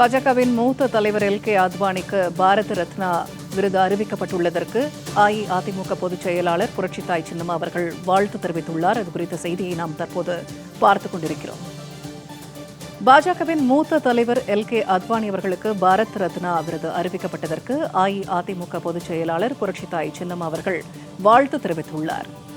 பாஜகவின் மூத்த தலைவர் எல் கே அத்வானிக்கு பாரத ரத்னா விருது அறிவிக்கப்பட்டுள்ளதற்கு அஇஅதிமுக பொதுச் செயலாளர் புரட்சித்தாய் சின்னம்மா அவர்கள் வாழ்த்து தெரிவித்துள்ளார். அது குறித்த செய்தியை நாம் தற்போது பார்த்துக் கொண்டிருக்கிறோம். பாஜகவின் மூத்த தலைவர் எல் கே அத்வானி அவர்களுக்கு பாரத் ரத்னா விருது அறிவிக்கப்பட்டதற்கு அஇஅதிமுக பொதுச் செயலாளர் புரட்சித்தாய் சின்னம்மா அவர்கள் வாழ்த்து தெரிவித்துள்ளார்.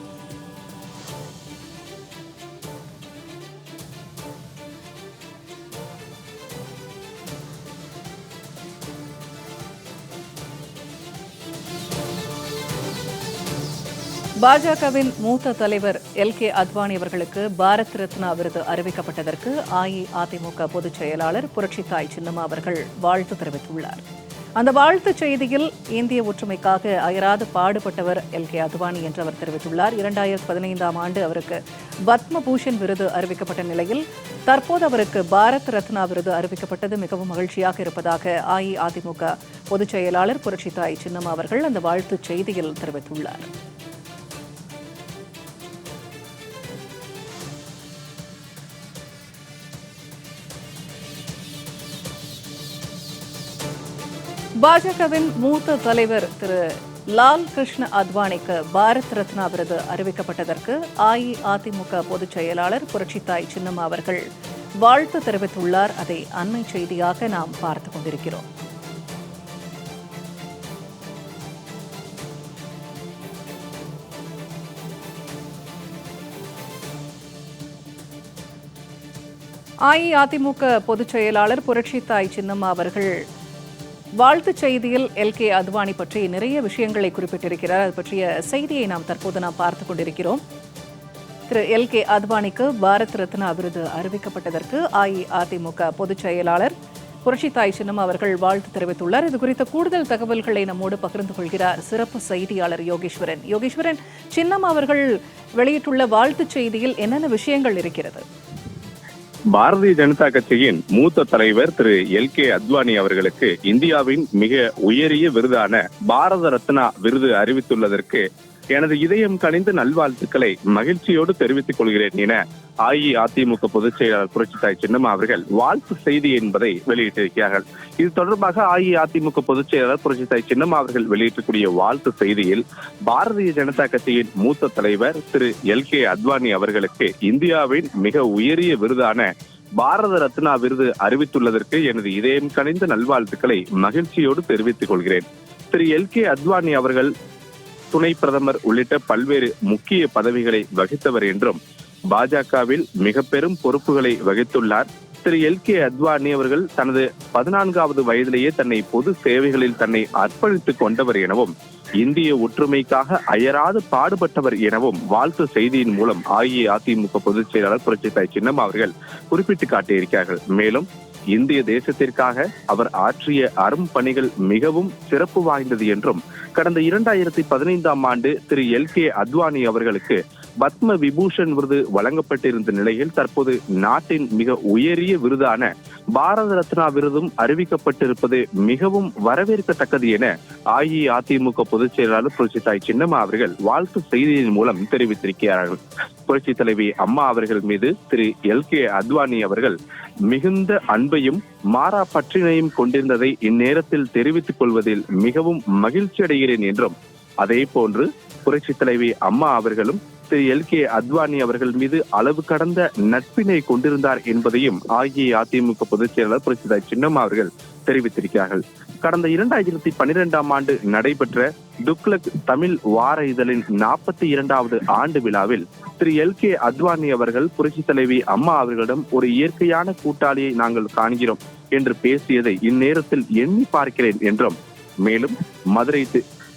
பாஜகவின் மூத்த தலைவர் எல் கே அத்வானி அவர்களுக்கு பாரத் ரத்னா விருது அறிவிக்கப்பட்டதற்கு அஇஅதிமுக பொதுச் செயலாளர் புரட்சித்தாய் சின்னம்மா அவர்கள் வாழ்த்து தெரிவித்துள்ளார். அந்த வாழ்த்துச் செய்தியில் இந்திய ஒற்றுமைக்காக அயராது பாடுபட்டவர் எல் கே அத்வானி என்று அவர் தெரிவித்துள்ளார். இரண்டாயிரத்தி பதினைந்தாம் ஆண்டு அவருக்கு பத்மபூஷன் விருது அறிவிக்கப்பட்ட நிலையில் தற்போது அவருக்கு பாரத் ரத்னா விருது அறிவிக்கப்பட்டது மிகவும் மகிழ்ச்சியாக இருப்பதாக அஇஅதிமுக பொதுச் செயலாளர் புரட்சித்தாய் சின்னம்மா அவர்கள் அந்த வாழ்த்துச் செய்தியில் தெரிவித்துள்ளார். பாஜகவின் மூத்த தலைவர் திரு லால் கிருஷ்ண அத்வானிக்கு பாரத் ரத்னா விருது அறிவிக்கப்பட்டதற்கு அஇஅதிமுக பொதுச் செயலாளர் புரட்சித்தாய் சின்னம்மா அவர்கள் வாழ்த்து தெரிவித்துள்ளார். அதை அண்மை செய்தியாக நாம் பார்த்துக் கொண்டிருக்கிறோம். அஇஅதிமுக பொதுச் செயலாளர் புரட்சித்தாய் சின்னம்மா அவர்கள் வாழ்த்துச் செய்தியில் எல் கே அத்வானி பற்றி நிறைய விஷயங்களை குறிப்பிட்டிருக்கிறார். அது பற்றிய செய்தியை நாம் தற்போது நாம் பார்த்துக் கொண்டிருக்கிறோம். திரு எல் கே அத்வானிக்கு பாரத் ரத்னா விருது அறிவிக்கப்பட்டதற்கு அஇஅதிமுக பொதுச் செயலாளர் புரட்சித்தாய் சின்னம் அவர்கள் வாழ்த்து தெரிவித்துள்ளார். இது குறித்த கூடுதல் தகவல்களை நம்மோடு பகிர்ந்து கொள்கிறார் சிறப்பு செய்தியாளர் யோகேஸ்வரன். யோகேஸ்வரன் சின்னம் அவர்கள் வெளியிட்டுள்ள வாழ்த்துச் செய்தியில் என்னென்ன விஷயங்கள் இருக்கிறது? பாரதிய ஜனதா கட்சியின் மூத்த தலைவர் திரு எல் கே அத்வானி அவர்களுக்கு இந்தியாவின் மிக உயரிய விருதான பாரத ரத்னா விருது அறிவித்துள்ளதற்கு எனது இதயம் கனிந்த நல்வாழ்த்துக்களை மகிழ்ச்சியோடு தெரிவித்துக் கொள்கிறேன் என அஇஅதிமுக பொதுச் செயலாளர் புரட்சித்தாய் சின்னம்மா அவர்கள் வாழ்த்து செய்தி என்பதை வெளியிட்டிருக்கிறார்கள். இது தொடர்பாக அஇஅதிமுக பொதுச் செயலாளர் புரட்சித்தாய் சின்னம்மா அவர்கள் வெளியிட்டக்கூடிய வாழ்த்து செய்தியில் பாரதிய ஜனதா கட்சியின் மூத்த தலைவர் திரு எல் கே அத்வானி அவர்களுக்கு இந்தியாவின் மிக உயரிய விருதான பாரத ரத்னா விருது அறிவித்துள்ளதற்கு எனது இதயம் கனிந்த நல்வாழ்த்துக்களை மகிழ்ச்சியோடு தெரிவித்துக் கொள்கிறேன். திரு எல் கே அத்வானி அவர்கள் துணை பிரதமர் உள்ளிட்ட பல்வேறு முக்கிய பதவிகளை வகித்தவர் என்றும் பாஜகவில் மிக பெரும் பொறுப்புகளை வகித்துள்ளார். திரு எல் கே அத்வானி அவர்கள் தனது பதினான்காவது வயதிலேயே தன்னை பொது சேவைகளில் தன்னை அர்ப்பணித்துக் கொண்டவர் எனவும் இந்திய ஒற்றுமைக்காக அயராது பாடுபட்டவர் எனவும் வாழ்த்து செய்தியின் மூலம் அஇஅதிமுக பொதுச் செயலாளர் புரட்சித்தாய் சின்னம் அவர்கள் குறிப்பிட்டு காட்டியிருக்கிறார்கள். மேலும் இந்திய தேசத்திற்காக அவர் ஆற்றிய அரும் பணிகள் மிகவும் சிறப்பு வாய்ந்தது என்றும் கடந்த இரண்டாயிரத்தி பதினைந்தாம் ஆண்டு திரு எல் கே அத்வானி அவர்களுக்கு பத்ம விபூஷன் விருது வழங்கப்பட்டிருந்த நிலையில் தற்போது நாட்டின் மிக உயரிய விருதான பாரத ரத்னா விருதும் அறிவிக்கப்பட்டிருப்பது மிகவும் வரவேற்கத்தக்கது என அஇஅதிமுக பொதுச் செயலாளர் புரட்சித்தாய் சின்னம்மா அவர்கள் வாழ்த்து செய்தியின் மூலம் தெரிவித்திருக்கிறார்கள். புரட்சி தலைவி அம்மா அவர்கள் மீது திரு எல் கே அத்வானி அவர்கள் மிகுந்த அன்பையும் மாறா பற்றினையும் கொண்டிருந்ததை இந்நேரத்தில் தெரிவித்துக் கொள்வதில் மிகவும் மகிழ்ச்சி அடைகிறேன் என்றும் அதே போன்று புரட்சி தலைவி அம்மா அவர்களும் திரு எல் கே அத்வானி அவர்கள் மீது அளவு கடந்த நட்பினை கொண்டிருந்தார் என்பதையும் அஇஅதிமுக பொதுச் செயலாளர் புரட்சிதா சின்னம்மா அவர்கள் தெரிவித்திருக்கிறார்கள். கடந்த இரண்டாயிரத்தி பனிரெண்டாம் ஆண்டு நடைபெற்ற துக்லக் தமிழ் வார இதழின் நாற்பத்தி இரண்டாவது ஆண்டு விழாவில் திரு எல் கே அத்வானி அவர்கள் புரட்சி தலைவி அம்மா அவர்களிடம் ஒரு இயற்கையான கூட்டாளியை நாங்கள் காண்கிறோம் என்று பேசியதை இந்நேரத்தில் எண்ணி பார்க்கிறேன் என்றும் மேலும் மதுரை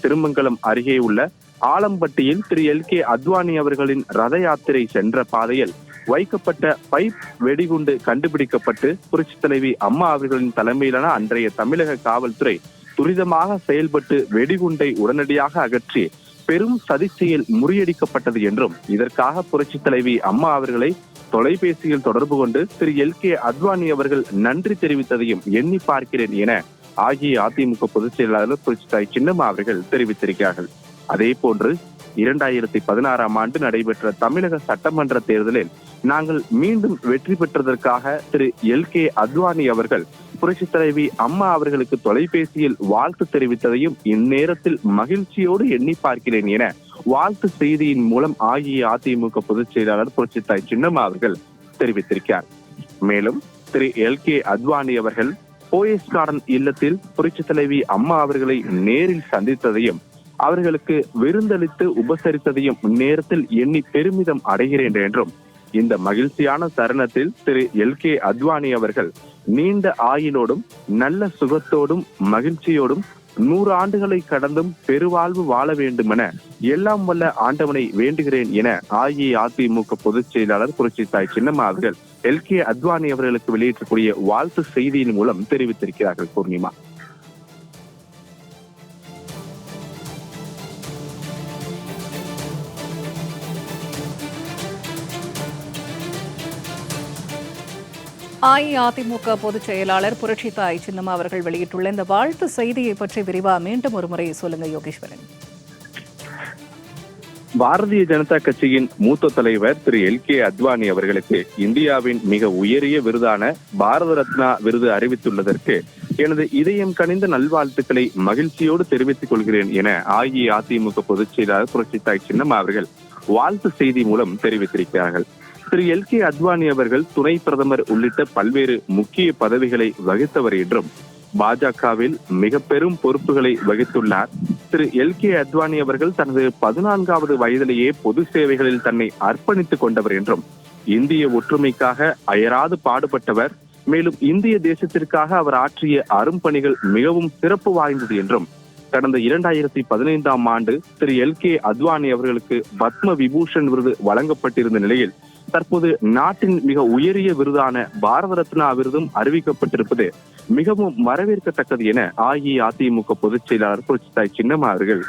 திருமங்கலம் அருகே உள்ள ஆலம்பட்டியில் திரு எல் கே அத்வானி அவர்களின் ரத யாத்திரை சென்ற பாதையில் வைக்கப்பட்ட பைப் வெடிகுண்டு கண்டுபிடிக்கப்பட்டு புரட்சி தலைவி அம்மா அவர்களின் தலைமையிலான அன்றைய தமிழக காவல்துறை துரிதமாக செயல்பட்டு வெடிகுண்டை உடனடியாக அகற்றி பெரும் சதிச்சையில் முறியடிக்கப்பட்டது என்றும் இதற்காக புரட்சி தலைவி அம்மா அவர்களை தொலைபேசியில் தொடர்பு கொண்டு திரு எல் கே அத்வானி அவர்கள் நன்றி தெரிவித்ததையும் எண்ணி பார்க்கிறேன் என அஇஅதிமுக பொதுச் செயலாளர் புரட்சி தாய் சின்னம்மா அவர்கள் தெரிவித்திருக்கிறார்கள். அதே போன்று இரண்டாயிரத்தி பதினாறாம் ஆண்டு நடைபெற்ற தமிழக சட்டமன்ற தேர்தலில் நாங்கள் மீண்டும் வெற்றி பெற்றதற்காக திரு எல் கே அத்வானி அவர்கள் புரட்சி தலைவி அம்மா அவர்களுக்கு தொலைபேசியில் வாழ்த்து தெரிவித்ததையும் இந்நேரத்தில் மகிழ்ச்சியோடு எண்ணி பார்க்கிறேன் என வாழ்த்து செய்தியின் மூலம் அஇஅதிமுக பொதுச் செயலாளர் புரட்சித்தாய் சின்னம்மா அவர்கள் தெரிவித்திருக்கிறார். மேலும் திரு எல் கே அத்வானி அவர்கள் போயஸ் கார்டன் இல்லத்தில் புரட்சி தலைவி அம்மா அவர்களை நேரில் சந்தித்ததையும் அவர்களுக்கு விருந்தளித்து உபசரித்ததையும் நேரத்தில் எண்ணி பெருமிதம் அடைகிறேன் என்றும் இந்த மகிழ்ச்சியான தருணத்தில் திரு எல் கே அத்வானி அவர்கள் நீண்ட ஆயினோடும் நல்ல சுகத்தோடும் மகிழ்ச்சியோடும் நூறு ஆண்டுகளை கடந்தும் பெருவாழ்வு வாழ வேண்டுமென எல்லாம் வல்ல ஆண்டவனை வேண்டுகிறேன் என அஇஅதிமுக பொதுச் செயலாளர் புரட்சி தாய் சின்னம்மா அவர்கள் எல் கே அத்வானி அவர்களுக்கு வெளியிட்டக்கூடிய வாழ்த்து செய்தியின் மூலம் தெரிவித்திருக்கிறார்கள் பூர்ணிமா அஇஅதிமுக பொதுச் செயலாளர் புரட்சித்தாய் சின்னம்மா அவர்கள் வெளியிட்டுள்ள இந்த வாழ்த்து செய்தியை பற்றி விரிவா மீண்டும் ஒரு முறை சொல்லுங்க யோகேஸ்வரன். பாரதிய ஜனதா கட்சியின் மூத்த தலைவர் திரு எல் கே அத்வானி அவர்களுக்கு இந்தியாவின் மிக உயரிய விருதான பாரத ரத்னா விருது அறிவித்துள்ளதற்கு எனது இதயம் கனிந்த நல்வாழ்த்துக்களை மகிழ்ச்சியோடு தெரிவித்துக் கொள்கிறேன் என அஇஅதிமுக பொதுச் செயலாளர் புரட்சித்தாய் சின்னம்மா அவர்கள் வாழ்த்து செய்தி மூலம் தெரிவித்திருக்கிறார்கள். திரு எல் கே அத்வானி அவர்கள் துணை பிரதமர் உள்ளிட்ட பல்வேறு முக்கிய பதவிகளை வகித்தவர் என்றும் பாஜகவில் மிக பெரும் பொறுப்புகளை வகித்துள்ளார். திரு எல் கே அத்வானி அவர்கள் தனது பதினான்காவது வயதிலேயே பொது சேவைகளில் தன்னை அர்ப்பணித்துக் கொண்டவர் என்றும் இந்திய ஒற்றுமைக்காக அயராது பாடுபட்டவர். மேலும் இந்திய தேசத்திற்காக அவர் ஆற்றிய அரும்பணிகள் மிகவும் சிறப்பு வாய்ந்தது என்றும் கடந்த இரண்டாயிரத்தி பதினைந்தாம் ஆண்டு திரு எல் கே அத்வானி அவர்களுக்கு பத்ம விபூஷன் விருது வழங்கப்பட்டிருந்த நிலையில் தற்போது நாட்டின் மிக உயரிய விருதான பாரத ரத்னா விருதும் அறிவிக்கப்பட்டிருப்பது மிகவும் வரவேற்கத்தக்கது என அஇஅதிமுக பொதுச் செயலாளர் புரட்சித்தாய் சின்னம்மா அவர்கள்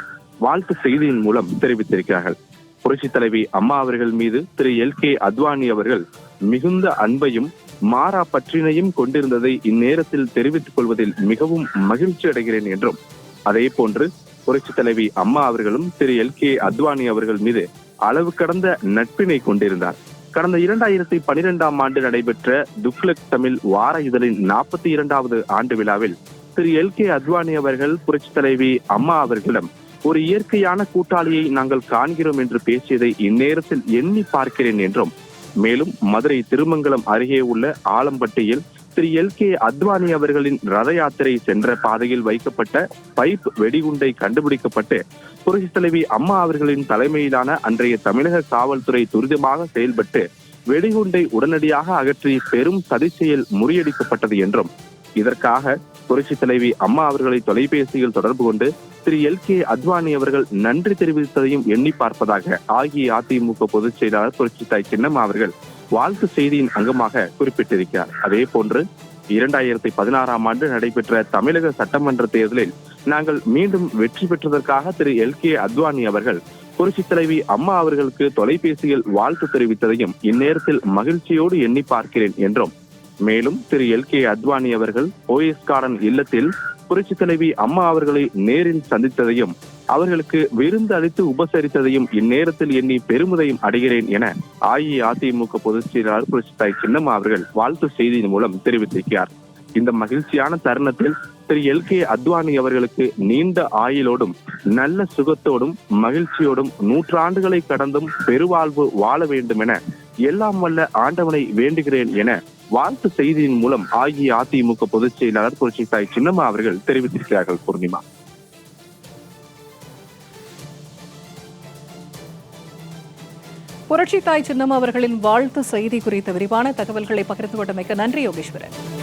வாழ்த்து செய்தியின் மூலம் தெரிவித்திருக்கிறார்கள். புரட்சி தலைவி அம்மா அவர்கள் மீது திரு எல் கே அத்வானி அவர்கள் மிகுந்த அன்பையும் மாறா பற்றினையும் கொண்டிருந்ததை இந்நேரத்தில் தெரிவித்துக் கொள்வதில் மிகவும் மகிழ்ச்சி அடைகிறேன் என்றும் அதே போன்று புரட்சி தலைவி அம்மா அவர்களும் திரு எல் கே அத்வானி அவர்கள் மீது அளவு கடந்த நட்பினை கொண்டிருந்தார். கடந்த இரண்டாயிரத்தி பனிரெண்டாம் ஆண்டு நடைபெற்ற துக்லக் தமிழ் வார இதழின் நாற்பத்தி இரண்டாவது ஆண்டு விழாவில் திரு எல் கே அத்வானி அவர்கள் புரட்சி தலைவி அம்மா அவர்களிடம் ஒரு இயற்கையான கூட்டாளியை நாங்கள் காண்கிறோம் என்று பேசியதை இந்நேரத்தில் எண்ணி பார்க்கிறேன் என்றும் மேலும் மதுரை திருமங்கலம் அருகே உள்ள ஆலம்பட்டியில் திரு எல் கே அத்வானி அவர்களின் ரத யாத்திரை சென்ற பாதையில் வைக்கப்பட்ட பைப் வெடிகுண்டை கண்டுபிடிக்கப்பட்டு புரட்சி தலைவி அம்மா அவர்களின் தலைமையிலான அன்றைய தமிழக காவல்துறை துரிதமாக செயல்பட்டு வெடிகுண்டை உடனடியாக அகற்றி பெரும் சதி செயல் முறியடிக்கப்பட்டது என்றும் இதற்காக புரட்சி தலைவி அம்மா அவர்களை தொலைபேசியில் தொடர்பு கொண்டு திரு எல் கே அத்வானி அவர்கள் நன்றி தெரிவித்ததையும் எண்ணி பார்ப்பதாக அஇஅதிமுக பொதுச் செயலாளர் புரட்சி தாய் சின்னம்மா அவர்கள் வாழ்த்து செய்தியின் அங்கமாக குறிப்பிட்டிருக்கிறார். அதே போன்று இரண்டாயிரத்தி பதினாறாம் ஆண்டு நடைபெற்ற தமிழக சட்டமன்ற தேர்தலில் நாங்கள் மீண்டும் வெற்றி பெற்றதற்காக திரு எல் கே அத்வானி அவர்கள் புரட்சி தலைவி அம்மா அவர்களுக்கு தொலைபேசியில் வாழ்த்து தெரிவித்ததையும் இந்நேரத்தில் மகிழ்ச்சியோடு எண்ணி பார்க்கிறேன் என்றும் மேலும் திரு எல் கே அத்வானி அவர்கள் ஓஎஸ் கார்டன் இல்லத்தில் புரட்சி தலைவி அம்மா அவர்களை நேரில் சந்தித்ததையும் அவர்களுக்கு விருந்து அளித்து உபசரித்ததையும் இந்நேரத்தில் எண்ணி பெருமிதையும் அடைகிறேன் என அஇஅதிமுக பொதுச் செயலாளர் புரட்சி சின்னம்மா அவர்கள் வாழ்த்து செய்தியின் மூலம் தெரிவித்திருக்கிறார். இந்த மகிழ்ச்சியான தருணத்தில் திரு எல் கே அத்வானி அவர்களுக்கு நீண்ட ஆயுளோடும் நல்ல சுகத்தோடும் மகிழ்ச்சியோடும் நூற்றாண்டுகளை கடந்தும் பெருவாழ்வு வாழ வேண்டும் என எல்லாம் வல்ல ஆண்டவனை வேண்டுகிறேன் என வாழ்த்து செய்தியின் மூலம் அஇஅதிமுக பொதுச் செயலாளர் புரட்சி தாய் சின்னம்மா அவர்கள் தெரிவித்திருக்கிறார்கள் பூர்ணிமா. புரட்சித்தாய் சின்னம்மா அவர்களின் வாழ்த்து செய்தி குறித்த விரிவான தகவல்களை பகிர்ந்து கொண்டமைக்கு நன்றி யோகேஸ்வரன்.